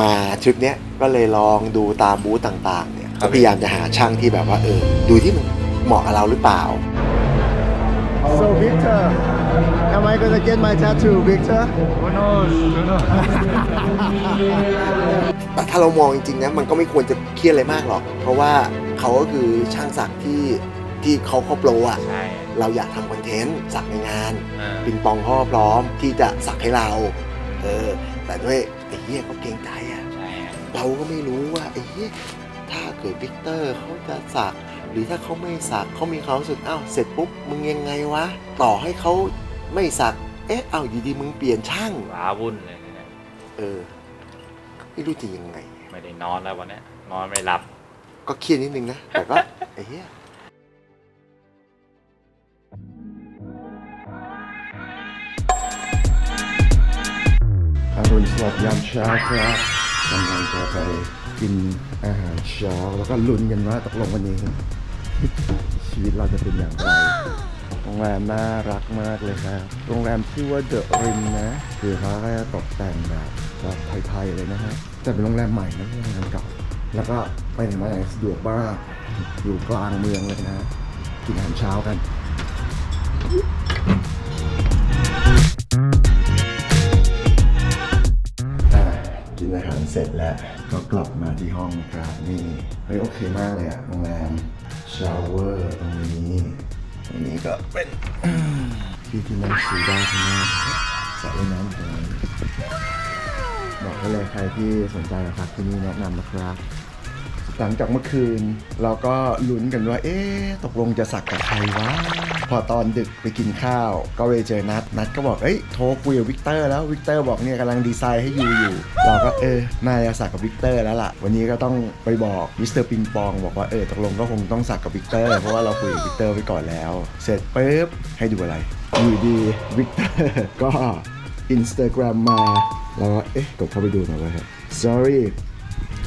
มาชุดเนี้ยก็เลยลองดูตามบูธต่างๆเนี่ยครัก็บพยายามจะหาช่างที่แบบว่าเออดูที่มันเหมาะกับเราหรือเปล่า So Victor am I gonna get my tattoo Victor Who knows Who knows แต่ถ้าเรามองจริงๆนะมันก็ไม่ควรจะเครียดอะไรมากหรอก เพราะว่าเขาก็คือช่างสักที่ที่เขาเขาโปรอะใช่เราอยากทำคอนเทนต์สักในงานอ่าปิงปองเขาก็พร้อมที่จะสักให้เราเออแต่ด้วยไอ้เหี้ยเขาเกรงใจอะใช่ครับ เราก็ไม่รู้ว่าไอ้เหี้ยถ้าเกิดวิกเตอร์เขาจะสัก หรือถ้าเขาไม่สักเขามีความรู้สึกอ้าวเสร็จปุ๊บมึงยังไงวะ ต่อให้เขาไม่สัก เอ๊ะเอาอยู่ดีมึงเปลี่ยนช่าง ว้าวุ่นเลยนะเนี่ยเออ ไม่รู้จะยังไง ไม่ได้นอนแล้ววันเนี้ยนอนไม่หลับ ก็เครียดนิดนึงนะ แต่ก็ ไอ้เหี้ยอรุณสวัสดิ์ยามเช้าครับ กำลังจะไปกินอาหารเช้าแล้วก็ลุ้นกันว่าตกลงวันนี้ ชีวิตเราจะเป็นอย่างไรโรงแรมน่ารักมากเลยครับโรงแรมชื่อว่าเดอะริมนะ คือเขาก็จะตกแต่งแบบแบบไทยๆเลยนะฮะแต่เป็นโรงแรมใหม่นะไม่ใช่โรงแรมเก่า แล้วก็ไปไหนมาไหนสะดวกมากอยู่กลางเมืองเลยนะ กินอาหารเช้ากัน ร็จแล้วก็กลับมาที่ห้องนะครับนี่เฮ้ยโอเคมากเลยอะโรงแรมชาวเวอร์ตรงนี้ตรงนี้ก็เป็นที่ที่นั่งชิลได้ข้างหน้าสระว่ายน้ำตรงนี้บอกได้เลยใครที่สนใจมาพักที่นี่แนะนำนะครับหลังจากเมื่อคืน เราก็ลุ้นกันว่า เอ๊ะตกลงจะสักกับใครวะ พอตอนดึกไปกินข้าว ก็ไปเจอนัดนัดก็บอกเอ้ยโทรคุยกับวิกเตอร์แล้ววิกเตอร์บอกเนี่ยกำลังดีไซน์ให้ยูอยู่ เราก็เออน่าจะสักกับวิกเตอร์แล้วล่ะ วันนี้ก็ต้องไปบอกมิสเตอร์ปิงปองบอกว่าเออตกลงก็คงต้องสักกับวิกเตอร์เพราะว่าเราคุยกับวิกเตอร์ไปก่อนแล้ว เสร็จปุ๊บให้ดูอะไรอยู่ดีวิกเตอร์ก็ Instagram มมาแล้วก็เอ๊ะกดเข้าไปดูหน่อยว่า sorry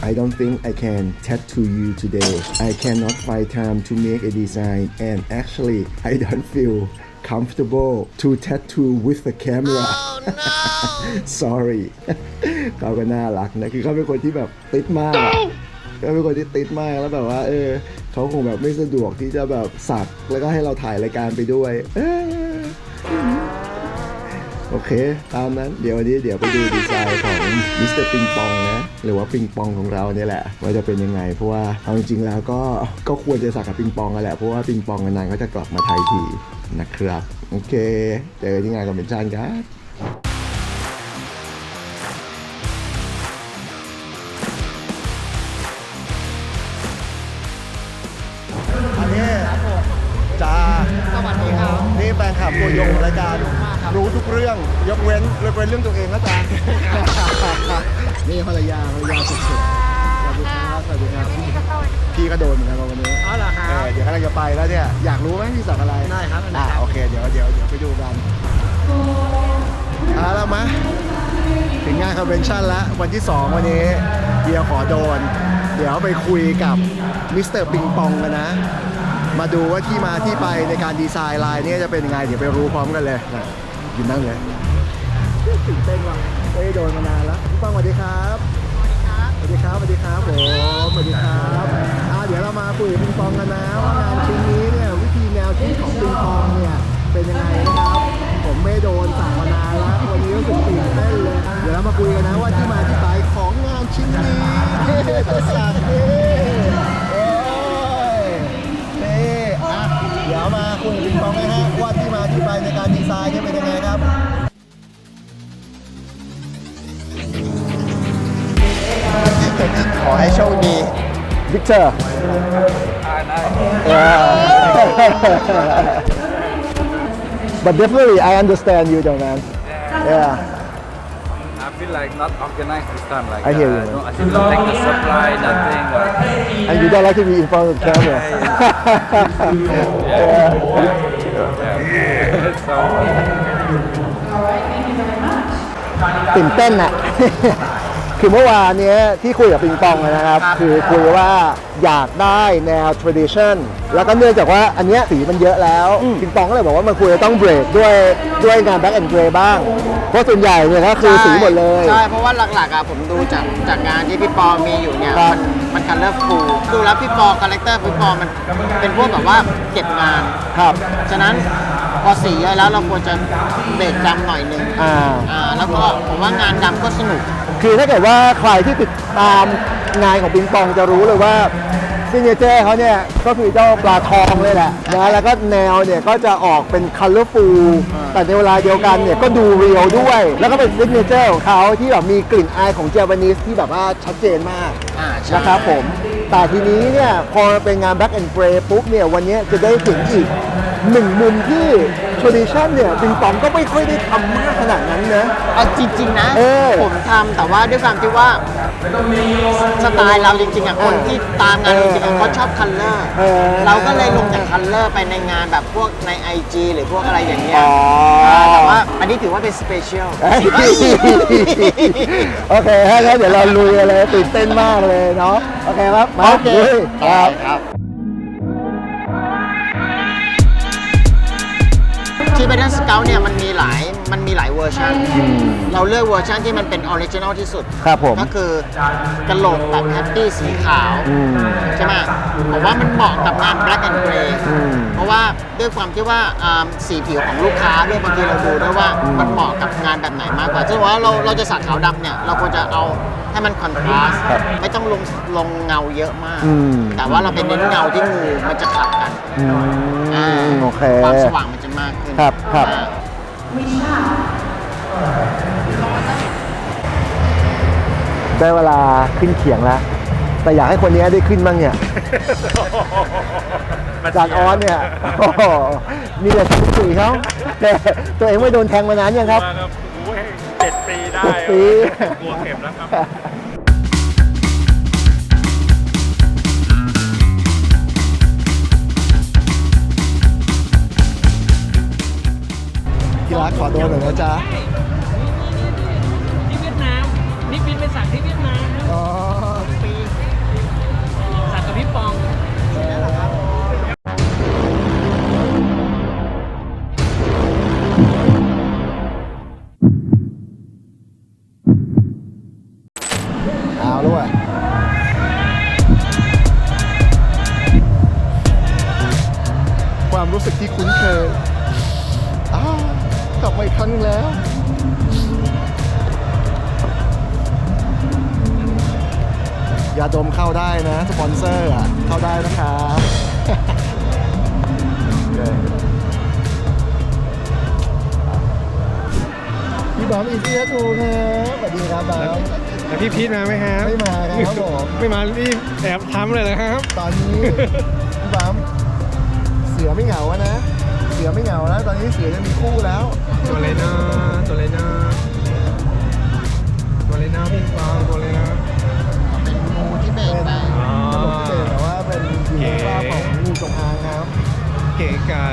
I don't think I can tattoo you today. I cannot find time to make a design and actually I don't feel comfortable to tattoo with the camera. Sorry. เขาก็น่ารักนะ คือเขาเป็นคนที่แบบติดมากอะเขาเป็นคนที่ติดมากแล้วแบบว่า เออเขาคงแบบไม่สะดวกที่จะแบบสักแล้วก็ให้เราถ่ายรายการไปด้วย เออ โอเค ตามนั้น เดี๋ยววันนี้เดี๋ยวไปดูดีไซน์ของมิสเตอร์ปิงปองนะ หรือว่าปิงปองของเราเนี่ยแหละ ว่าจะเป็นยังไง เพราะว่าเอาจริงๆแล้วก็ ก็ควรจะสักกับปิงปองกันแหละ เพราะว่าปิงปองนานๆก็จะกลับมาไทยทีนะครับ โอเค เจอที่งานคอมเวนชั่นครับ รรู้ทุกเรื่องยกเว้นยกเว้นเรื่องตัวเองนะจ๊ะ นี่ภรรยาภรรยาสุดๆสวัสดีครับสวัสดีครับพี่ก็โดนเหมือนกันวันนี้อ๋อเหรอครัเอบอเดี๋ยวกำลังจะไปแล้วเนี่ยอยากรู้ไหมพี่สักอะไรได้ครับได้อ่าครับโอเคเดี๋ยวเดี๋ยวเดี๋ยวไปดูกันเอาแล้วมะถึงงานคอนเวนชั่นแล้ววันที่ 2 วันนี้เดียวขอโดน เดี๋ยวไปคุยกับมิสเตอร์ปิงปองกันนะ มาดูว่าที่มาที่ไปในการดีไซน์ลายนี้จะเป็นยังไง เดี๋ยวไปรู้พร้อมกันเลยนะ ยินนั่งเลยตื่นเต้นว่ะไม่ได้โดนมานานแล้วพี่ปองสวัสดีครับสวัสดีครับสวัสดีครับผมสวัสดีครับอ่าเดี๋ยวเรามาคุยกับปิงปองกันนะว่างานชิ้นนี้เนี่ยวิธีแนวคิดของปิงปองเนี่ยเป็นยังไงนะครับ ผมไม่โดนสั่งมานานแล้ววันนี้รู้สึกตื่นเต้นเลยเดี๋ยวเรามาคุยกันนะว่าที่มาที่ไปของงานชิ้นนี้เท่ตัวสักนี่โอ้ยนี่อะเดี๋ยวมาคุยกับปิงปองนะฮะว่าที่มาที่ไปในการดีไซน์เนี่ยเป็นยังไงครับขอให้โชคดีวิกเตอร์ but definitely I understand you though man yeah I feel like not organized this time. Like I hear uh, you. No, I didn't take the supply, nothing. Like, and you don't like to be in front of the camera so ตื่นเต้นอะ คือเมื่อวานเนี้ยที่คุยกับปิงปองนะครับ คือคุยว่าอยากได้แนว tradition แล้วก็เนื่องจากว่าอันเนี้ยสีมันเยอะแล้วปิงปองก็เลยบอกว่ามันควรจะต้องเบรกด้วยด้วยงาน black and gray บ้าง เพราะส่วนใหญ่เนี่ยก็คือสีหมดเลย ใช่ เพราะว่าหลักๆอะผมดูจากจากงานที่พี่ปอมีอยู่เนี่ยครัมับนมันคันเลอร์ฟูดูแล้วพี่ปอคาแรคเตอร์พี่ปอมันเป็นพวกแบบว่าเก็บงาน ครับ ฉะนั้นพอสีเยอะแล้วเราควรจะเบรกดำหน่อยหนึงอ่า อ่าแล้วก็ผมว่างานดำก็สนุก คือถ้าเกิดว่าใครที่ติดตามงานของปิงปองจะรู้เลยว่าซิงเกิลเจอร์เขาเนี่ยก็คือเจ้าปลาทองเลยแหละนะแล้วก็แนวเนี่ยก็จะออกเป็นคัลเลอร์ฟูลแต่ในเวลาเดียวกันเนี่ยก็ดูเรียลด้วย แล้วก็เป็นซิงเกิลเจอร์ของเขาที่แบบมีกลิ่นอายของเจแปนิสที่แบบว่าชัดเจนมากอ่าใช่นะครับผม แต่ทีนี้เนี่ยพอเป็นงาน Black and Grey ปุ๊บเนี่ยวันนี้จะได้เห็นอีกหนึ่งมุมที่ tradition เนี่ยปิงปองก็ไม่ค่อยได้ทำมากขนาดนั้นนะ เอาจริง ๆ นะ เออผมทำแต่ว่าด้วยความที่ว่าสไตล์เราจริง ๆอะคนที่ตามงานจริงๆอะเขาชอบคัลเลอร์เออ เราก็เลยลงจากคัลเลอร์ไปในงานแบบพวกใน IG หรือพวกอะไรอย่างเงี้ยอ๋อาแต่ว่าอันนี้ถือว่าเป็นสเปเชียลโอเคถ้างั้นเดี๋ยวเราลุยกันเลยตื่นเต้นมากเลยเนาะโอเคครับมาโอเค ลุยครับ ครับที่ b บ t นสเกลเนี่ยมันมีหลายมันมีหลายเวอร์ชันเราเลือกเวอร์ชันที่มันเป็นออริจินอลที่สุด ครับผม ก็คือกระโหลกแบบแฮปปี้สีขาว อืม ใช่ไหมผมว่ามันเหมาะกับงาน black and gray อืมเพราะว่าด้วยความที่ว่าอ่าสีผิวของลูกค้าด้วยบางทีเราดูด้วยว่ามันเหมาะกับงานแบบไหนมากกว่าซึ่งว่าเราเราจะสักขาวดำเนี่ย เราควรจะเอา ให้มันคอนทราสต์ไม่ต้องลงลงเงาเยอะมาก อืม แต่ว่าเราเป็นเน้นเงาที่งูมันจะขัดกันอือ่ามโอเค ความสว่างมันจะมากขึ้นครับครับ อ่าได้เวลาขึ้นเขียงแล้ว แต่อยากให้คนนี้ได้ขึ้นบ้างเนี่ยจานออนเนี่ยโอ้โหนี่แหละทุกสีเขาแต่ตัวเองไม่โดนแทงมานานยังครับ มาครับโอ้ยเจ็ดปี ได้เจ็ดปี กลัวเข็มแล้วครับ ที่รักขอโดนหน่อยนะจ๊ะ ยาดมเข้าได้นะ สปอนเซอร์อะ เข้าได้นะครับโอเคพี่บอมอีเซียทูครับสวัสดีครับบอมแต่พี่พีทมาไหมครับไม่มาครับผมไม่มารีบแอบทำเลยเหรอครับ ตอนนี้พี่บอมเสือไม่เหงาอะนะ เสือไม่เหงาแล้ว ตอนนี้เสือจะมีคู่แล้ว ตัวเลยนะตัวเลยนะ เบรกไปอ๋อ ขนมพิเศษแต่ว่าเป็นอยู่ในคราบของงูจงอางครับ เก๋ไก่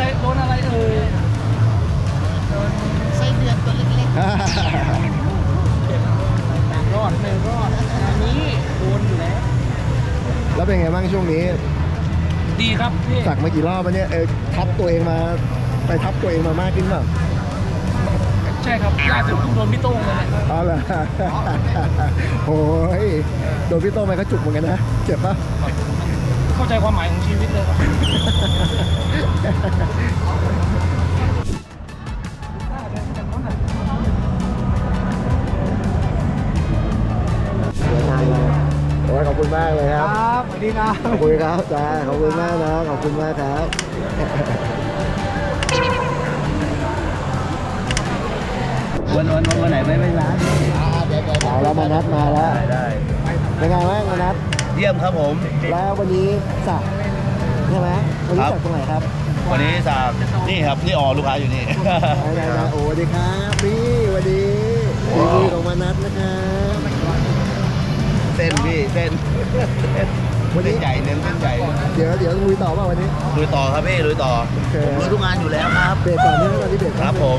วันนี้โดนใครโดนอะไรเอ่ยไส้เดือนตัวเล็กรอดไม่รอดอันนี้โดนอยู่แล้ว แล้วเป็นไงบ้างช่วงนี้ ดีครับพี่สักมากี่รอบแล้วเนี่ยเออทับตัวเองมา ไปทับตัวเองมามากขึ้นเปล่าใช่ครับล่าสุดเพิ่งโดนพี่โต้งเลยเนี่ยเอาล่ะโอ้ยโดนพี่โต้งไปก็จุกเหมือนกันนะ เจ็บปะ เข้าใจความหมายของชีวิตเลยครับสวยงามเลยโอ้ยขอบคุณมากเลยครับ ครับสวัสดีครับ ขอบคุณครับจ้าขอบคุณมากนะ ขอบคุณมากครับวันวันวันแล้วมานัดมาแล้วได้เป็นไงบ้างมานัด เยี่ยมครับผม แล้ววันนี้สักใช่ไหมวันนี้ครับสักตรงไหนครับวันนี้สามนี่ครับนี่ออลูกค้าอยู่นี่ไหนๆๆโอ้สวัสดีครับนี่สวัสดีฝีมือของมานัดนะครับเส้นพี่เส้นวันเส้นี้นใหญ่เน้นเส้นใหญ่เดี๋ยวเดี๋ยวลุยต่อป่ะวันนี้ลุยต่อครับพี่ลุยต่อโอเคผมลุยทุกงานอยู่แล้วครับเบรกก่อนใช่ไหมตอนนี้เบรกครับผม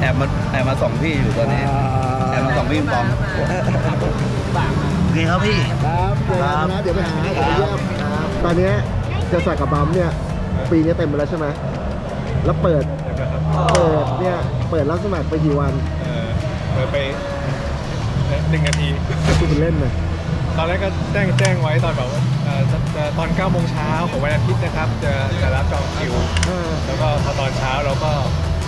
แอบมาแอบมาสองพี่อยู่ตอนนี้แอบมาสองพี่ปองโอ เคครับพี่ ครับเจอกันนะเดี๋ยวไปหาเดี๋ยวไปเยี่ยมครับตอนเนี้ยจะสักกับบัมเนี่ย ปีนี้เต็มไปแล้วใช่ไหมแล้วเปิด เปิดเนี่ย เปิดรับสมัครไปกี่วันเออเปิดไปหนึ่งนาที คุณเล่นเลยตอนแรกก็แจ้งแจ้งไว้ตอนแบบว่าเอ่อจะจะตอน9โมงเช้าของวันอาทิตย์นะครับ จะจะรับจองคิวอ่าแล้วก็พอตอนเช้าเราก็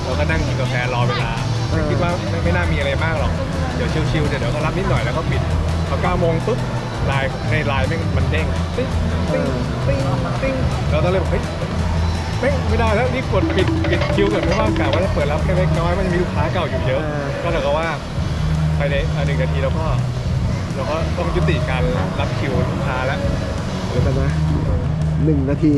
เราก็นั่งกินกาแฟรอเวลาเออ คิดว่าไม่ไม่น่ามีอะไรมากหรอก เดี๋ยวชิวๆเดี๋ยวเดี๋ยวก็รับนิดหน่อยแล้วก็ปิด พอ9โมงปุ๊บไลน์ในไลน์แม่งมันเด้งติ๊งติ๊งติ๊งติ๊งเราต้องเลยบอกเฮ้ยแม่งไม่ได้แล้วนี่กดปิดปิดคิวเกิดไม่ว่ากะว่าจะเปิดรับแค่เล็กน้อยมันจะมีลูกค้าเก่าอยู่เยอะก็เลยก็ว่าภายในอะหนึ่งนาทีเราก็เราก็ต้องยุติการรับคิวลูกค้าแล้วเดี๋ยวกันนะหนึ่งนาที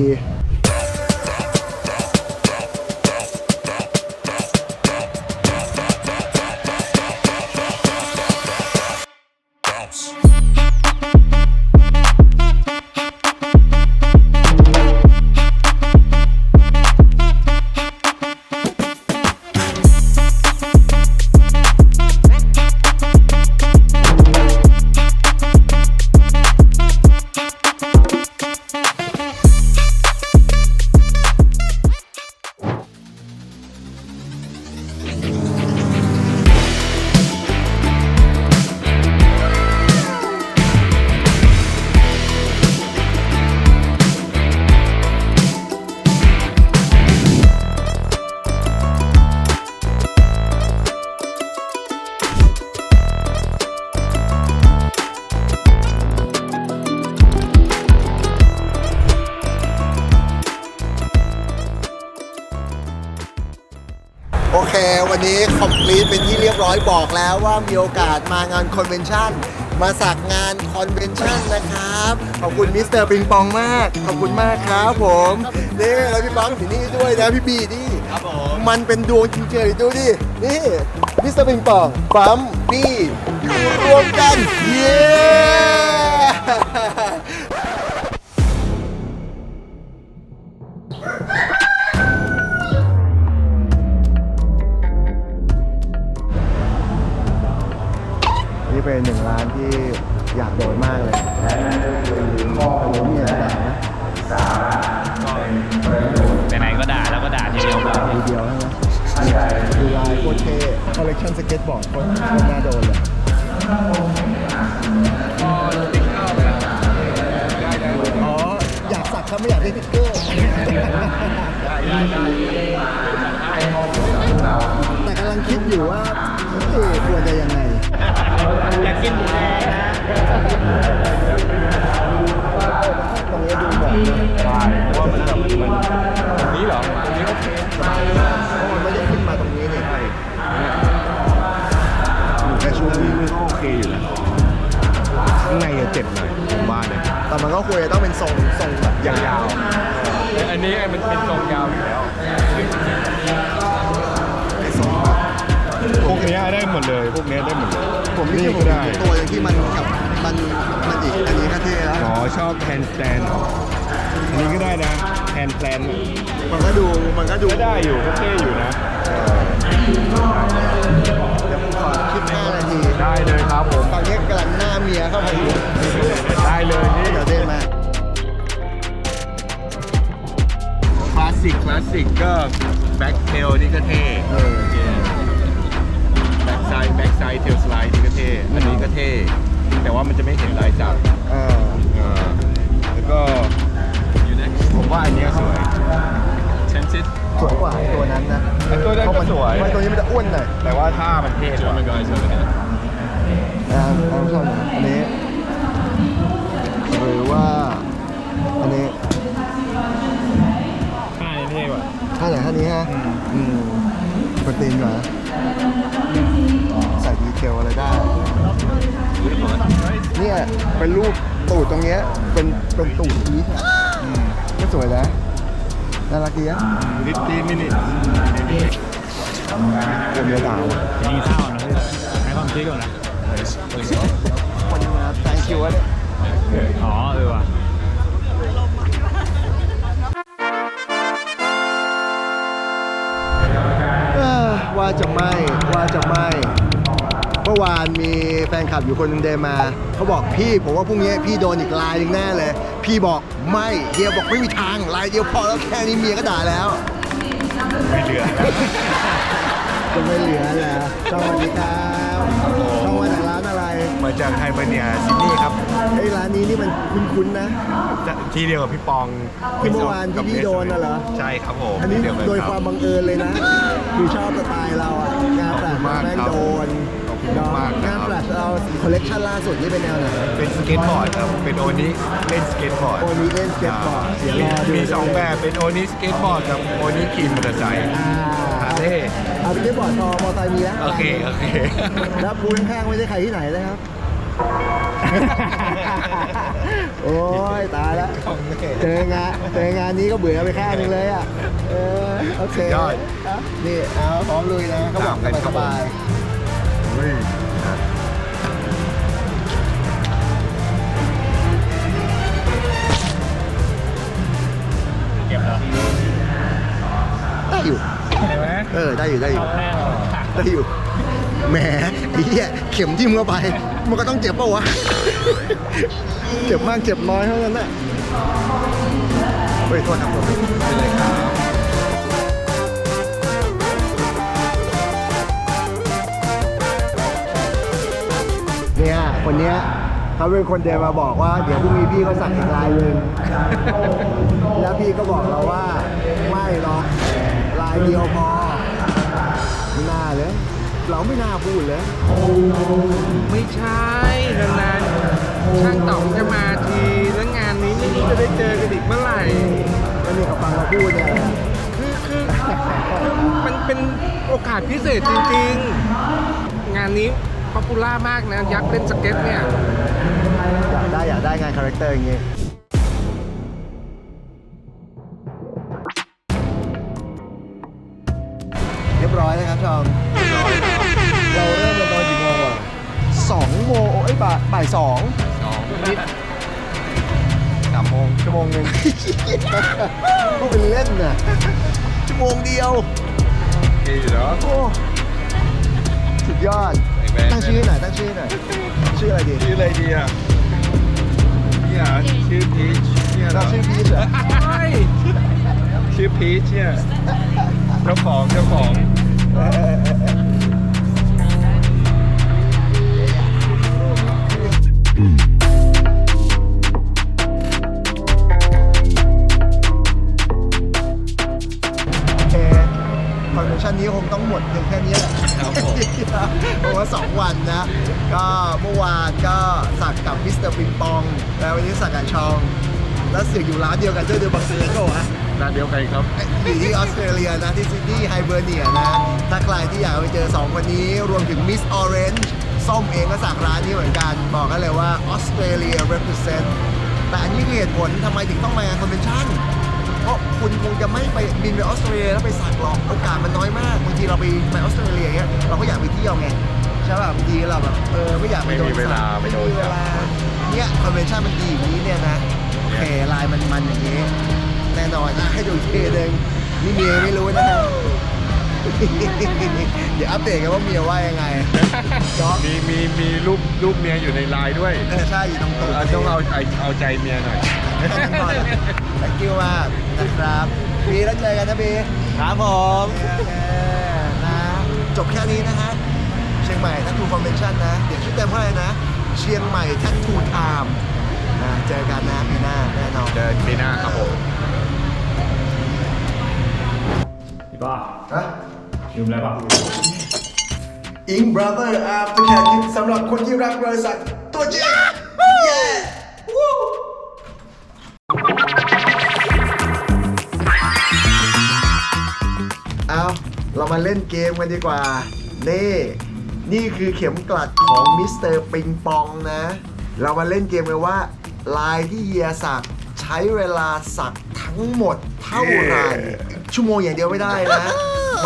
โอเค วันนี้คอมพลีทเป็นที่เรียบร้อยบอกแล้วว่ามีโอกาสมางานคอนเวนชั่นมาสักงานคอนเวนชั่นนะครับ ขอบคุณมิสเตอร์ปิงปองมาก ขอบคุณมากครับผมนี่แล้วพี่ป้องอยู่นี่ด้วยนะพี่บีนี่ครับผมมันเป็นดวงจริงๆดูดิ นี่มิสเตอร์ปิงปองปั๊มบี้อยู่รวมกัน เย้ อยากโดนมากเลยโอ้โหมีอะไรด่านะไหนๆก็ด่าแล้วก็ด่าทีเดียวเลยทีเดียวใช่ไหมดูลายโคตรเท่คอลเลคชันสเก็ตบอร์ดคตรโคตรน่าโดนเลยอ๋ออยากสักครับไม่อยากได้ติ๊กเกอร์แต่กำลังคิดอยู่ว่าควรจะยังไง อยากกินหมูแดงนะตรงนี้ดูเหมาะนะใช่เพราะว่ามันแบบมันตรงนี้เหรอตรงนี้โอเคเพราะมันไม่ได้ขึ้นมาตรงนี้นี่แค่ช่วงนี้มันก็โอเคอยู่แล้วข้างในจะเจ็บหน่อยผมว่านะแต่มันก็ควรจะต้องเป็นทรงทรงแบบยาวๆอันนี้มันเป็นทรงยาวอยู่แล้ว เนี้ยได้หมดเลยพวกเนี้ยได้หมดเลยผมนี่นี่ผก็มได้ตัวอย่างที่มันกับมันมันอีกอันนี้ก็เท่แล้วอ๋อชอบแฮนด์สแตนอันนี้ก็ได้นะแฮนด์สแตนมันก็ดูมันก็ดูก็ได้อยู่ก็เท่อยู่นะเดี๋ยวผมขอคิด5นาที ได้เลยครับผมตอนนี้กำลังหน้าเมียเข้ามาอยู่ได้เลยนี่เดี๋ยวเดินมาคลาสสิกคลาสสิกก็แบ็คเทลนี่ก็เท่เออ แบ็คไซด์แบ็คไซด์เทลสไลด์นี่ก็เท่อันนี้ก็เท่แต่ว่ามันจะไม่เห็นลายจับเออเออแล้วก็ผมว่าอันเนี้ยสวยเชนซิตสวยกว่าตัวนั้นนะไอ้ตัวนั้นก็สวยเพราะมันตัวนี้มันจะอ้วนหน่อยแต่ว่าท่ามันเท่กว่ามันก็ใช่ไหมนะท่านผู้ชมอันนี้หรือว่าอันนี้ท่านี้เท่ว่ะท่าไหนท่านี้ฮะอืม โปรตีนกว่าใส่ดีเทลอะไรได้ เนี่ยเป็นรูปตูดตรงเนี้ยเป็นเป็นตูดนี้อะก็สวยนะน่ารักดีอะ 15 minutes เดี๋ยวเมียด่าว่ะกินข้าวนะให้ความคิดก่อนนะ คนมา thank you อะเนี่ย อ๋อ เออว่ะ ว่าจะไม่ว่าจะไม่เมื่อวานมีแฟนคลับอยู่คนหนึงเดินมาเขาบอกพี่ผมว่าพรุ่งนี้พี่โดนอีกลายหนึ่งแน่เลย พี่บอกไม่เฮียบอกไม่มีทางลายเดียวพอแล้วแค่นี้เมียก็ด่าแล้ว ไม่เหลือแล้ว จะไม่เหลือแล้วสวัสดีครับช่องมาจากร้านอะไร มาจากไฮเบอร์เนียซิดนีย์ครับไอ้ยร้านนี้นี่มันคุ้นๆนะ จะที่เดียวกับพี่ปองที่เมื่อวานที่พี่โดนน่ะเหรอ ใช่ครับผมอันนี้ที่เดียวกันโดยรับ ความบังเอิญเลยนะคือชอบสไตล์เราอะงานแฟลชขอบคุณมากแม่งครับโดนขอบคุณมากนะครับ งานแฟลชเราคอลเลกชันล่าสุดนี่เป็นแนวไหนเป็นสเก็ตบอร์ดครับ เป็นโอนิเล่นสเก็ตบอร์ดโอนี้เล่นสเก็ตบอร์ดเดี๋ยวรอดูมีสองแบบ เป็นโอนิสเก็ตบอร์ดกับโอนิขี่มอเตอร์ไซค์ อ่าฮาร์ เลย์เอาสเก็ตบอร์ดทอมอไซค์มีแล้วโอเค โอเค แล้วพูข้างๆไม่ใช่ใครที่ไหนเลยครับ โอ้ยตายแล้วเจองานเจองานนี้ก็เบื่อไปข้างหนึงเลยอะเออโอเคสุดยอดอะนี่เอาพร้อมลุยนะเขาบอกตามกันครับ สบายเฮ้ยเก็บแล้วๆได้อยู่ใช่ไหม เออได้อยู่ได้อยู่แน่นอนได้อยู่แหมไอ้เหี้ยเข็มทิ่มเข้าไป มันก็ต้องเจ็บปะวะ เจ็บมากเจ็บน้อยเท่านั้นแหละเฮ้ยโทษครับโทษเป็นไรครับเนี่ยคนเนี้ยเขาเป็นคนเดินมาบอกว่า เดี๋ยวพรุ่งนี้พี่เขาสั่งอีกลายหนึ่งแล้วพี่ก็บอกเราว่าไม่หรอกายเดียวพอไม่น่าเลย เราไม่น่าพูดเลย ไม่ใช่นานๆช่างต่องจะมาทีแล้วงานนี้ไม่รู้จะได้เจอกันอีกเมื่อไหร่แล้วนี่เขาฟังเราพูดเนี่ยคือคือมันเป็นโอกาสพิเศษจริงๆ งานนี้ป๊อปปูล่ามากนะ ยักษ์เล่นสเก็ตเนี่ย อยากได้อยากได้งานคาแรคเตอร์อย่างงี้ นะครับชอมเราเริ่มกันตอนกี่โมงอะสองโมงเอ้ยบ่ายบ่ายสองสองนิดสามโมงชั่วโมงหนึ่งพูดเป็นเล่นน่ะชั่วโมงเดียวโอเคอยู่แล้วโอ้สุดยอดไอ้แม่งตั้งชื่อหน่อยตั้งชื่อหน่อยชื่ออะไรดีชื่ออะไรดีอะเนี่ยชื่อพีชเนี่ยเราเราชื่อพีชเหรอชื่อพีชเนี่ยเจ้าของเจ้าของ เออเออเออเออโอเคคอนเวนชั่นนี้คงต้องหมดเพียงแค่นี้แหละครับผมเพราะว่าสองวันนะ ก็เมื่อวานก็สักกับมิสเตอร์ปิงปอง แล้ววันนี้สักกับชอง แล้วเสือกอยู่ร้านเดียวกันด้วยเดือบางเสือก็วะ ร้านเดียวกันครับอยู่ที่ออสเตรเลียนะที่ซิดนีย์ไฮเบอร์เนียนะ ถ้าใครที่อยากไปเจอ 2 คนนี้ รวมถึงมิสออเรนจ์ส้มเองก็สักร้านนี้เหมือนกัน บอกกันเลยว่าออสเตรเลีย represent แต่อันนี้คือเหตุผลทำไมถึงต้องมางานคอนเวนชั่นเพราะคุณคงจะไม่ไปบินไปออสเตรเลียแล้วไปสักหรอกโอกาสมันน้อยมากบางทีเราไปไปออสเตรเลียอย่างเงี้ยเราก็อยากไปเที่ยวไงใช่ป่ะบางทีเราแบบเออไม่อยากไปโดนไม่มีเวลาสักไม่โดน มีเวลาเนี่ยคอนเวนชั่นมันดีอย่างนี้เนี่ยนะโอเคลายมันมันอย่างนี้ แน่นอนนะให้ดูอีกทีหนึงนี่เมียไม่รู้นะฮะเดี๋ยวอัปเดตกันว่าเมียว่ายังไงจ๊อบมีมีมีรูปรูปเมียอยู่ในไลน์ด้วยเออใช่อยู่ตรงตูดเอาต้องเอาใจเอาใจเมียหน่อย thank you มากนะครับบีแล้วเจอกันนะบีครับผมนะจบแค่นี้นะฮะเชียงใหม่ทัตทูคอนเวนชั่นนะเดี๋ยวชื่อเต็มว่าอะไรนะ เชียงใหม่ทัตทูไทม์นะเจอกันนะปีหน้าแน่นอนเจอปีหน้าครับผม พี่ป้าฮะลืมอะไรป่ะอิงบราเ h อร์อาร์ตแคร์ทิปสำหรับคนที่รักบริษัทตัวจริงเย้วู้เอาเรามาเล่นเกมกันดีกว่า นี่ นี่คือเข็มกลัดของมิสเตอร์ปิงปองนะ เรามาเล่นเกมกันว่า ลายที่เฮียสักใช้เวลาสักทั้งหมดเท่าไหร่ ชั่วโมงอย่างเดียวไม่ได้นะ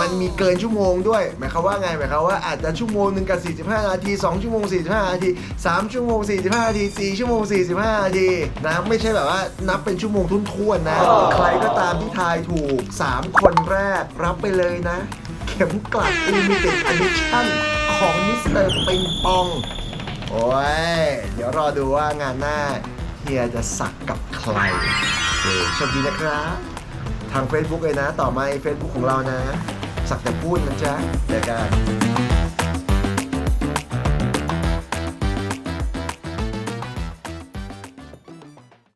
มันมีเกินชั่วโมงด้วย หมายความว่าไง หมายความว่าอาจจะชั่วโมงหนึ่งกับ 45 นาที 2 ชั่วโมง 45 นาที 3 ชั่วโมง 45 นาที 4 ชั่วโมง 45 นาทีนะไม่ใช่แบบว่านับเป็นชั่วโมงทุ่นๆนะ ใครก็ตามที่ทายถูก 3 คนแรกรับไปเลยนะ เข็มกลัด Limited Edition ของมิสเตอร์ปิงปอง โอ้ย เดี๋ยวรอดูว่างานหน้าเฮียจะสักกับใครโอเคโชคดีนะครับ ทาง Facebook เลยนะ ต่อมา Facebook ของเรานะ สักแต่พูดนะจ๊ะเดี๋ยวกัน